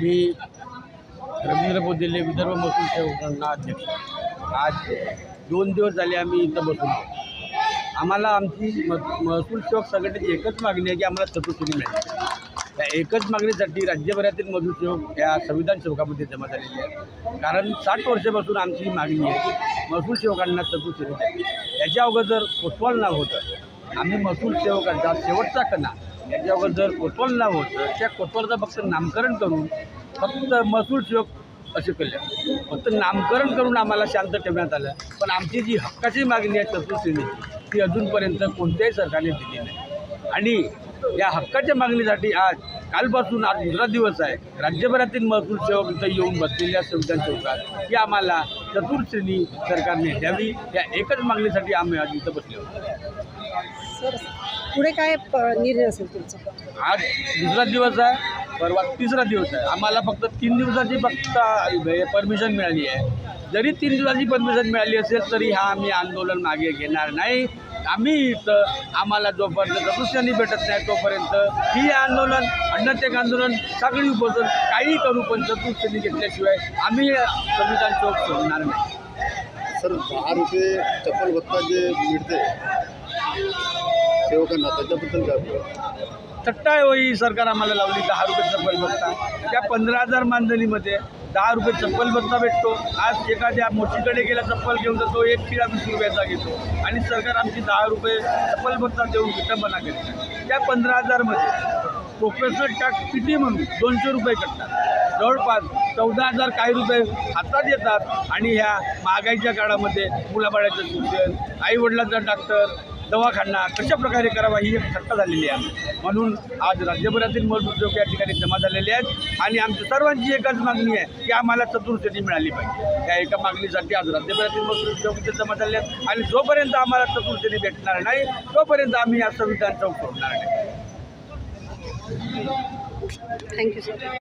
मी रवींद्र बोधिले विदर्भ महसूल सेवकांना अध्यक्ष. आज दोन दिवस झाले आम्ही इथं बसून आहोत. आम्हाला आमची म महसूल सेवक संघटनेची एकच मागणी आहे की आम्हाला चतुर्थी मिळाली. त्या एकच मागणीसाठी राज्यभरातील महसूल सेवक या संविधान सेवकामध्ये जमा झालेले आहेत. कारण साठ वर्षापासून आमची ही मागणी आहे की महसूल सेवकांना चतुर्थी द्यावी याच्या अगोदर कोतवाल नाव होतं. आम्ही महसूल सेवकांचा शेवटचा कणा याच्यावर जर कोतवाल नाव होतं त्या कोतवालचं फक्त नामकरण करून फक्त महसूल सेवक असे केले. फक्त नामकरण करून आम्हाला शांत ठेवण्यात आलं. पण आमची जी हक्काची मागणी आहे चतुर्श्रेणीची ती अजूनपर्यंत कोणत्याही सरकारने दिली नाही. आणि या हक्काच्या मागणीसाठी आज कालपासून आज दुसरा दिवस आहे. राज्यभरातील महसूल सेवक इथं येऊन बसलेल्या संविधान चौकात की आम्हाला चतुर्श्रेणी सरकारने द्यावी. या एकच मागणीसाठी आम्ही आज इथं बसले होतो सर पुढे काय निर्णय असेल तुमचा? आज दुसरा दिवस आहे. परवा तिसरा दिवस आहे. आम्हाला फक्त तीन दिवसाची फक्त परमिशन मिळाली आहे. जरी तीन दिवसाची परमिशन मिळाली असेल तरी हा आम्ही आंदोलन मागे घेणार नाही. आम्ही इथं आम्हाला जोपर्यंत चतुर्थ्यांनी भेटत नाही तोपर्यंत ही आंदोलन अन्नत्याग आंदोलन सगळी उपोषण काही करू पण चतुर्थ्यांनी घेतल्याशिवाय आम्ही संविधान चौक सोडणार नाही. सर दहा रुपये चप्पल भत्ता जे मिळते सेवकांना त्याच्याबद्दल काय बोलाल? आहे हो ही सरकार आम्हाला लावली दहा रुपये चप्पल बघता. त्या पंधरा हजार मानधनीमध्ये दहा रुपये चप्पल बघता भेटतो. आज एखाद्या मोठीकडे गेला चप्पल घेऊन तर तो एक किला वीस रुपयाचा घेतो. आणि सरकार आमची दहा रुपये चप्पल बघता देऊन विटंबना करते. त्या पंधरा हजारमध्ये प्रोफेसर टॅक्स किती म्हणून दोनशे रुपये कटतात जवळपास चौदा हजार काही रुपये हातात येतात. आणि ह्या महागाईच्या काळामध्ये मुलाबाळाचं शिक्षण आईवडिलांचा डॉक्टर दवाखाना कशा प्रकारे करावा ही एक सत्ता झालेली आहे म्हणून आज राज्यभरातील मजूर उद्योग या ठिकाणी जमा झालेले आहेत आणि आमच्या सर्वांची एकच मागणी आहे की आम्हाला चतुर्थी मिळाली पाहिजे. त्या एका मागणीसाठी आज राज्यभरातील मजूर उद्योग इथे जमा झाले आहेत आणि जोपर्यंत आम्हाला चतुर्थी भेटणार नाही तोपर्यंत आम्ही या संविधान चौक सोडणार नाही. Thank you sir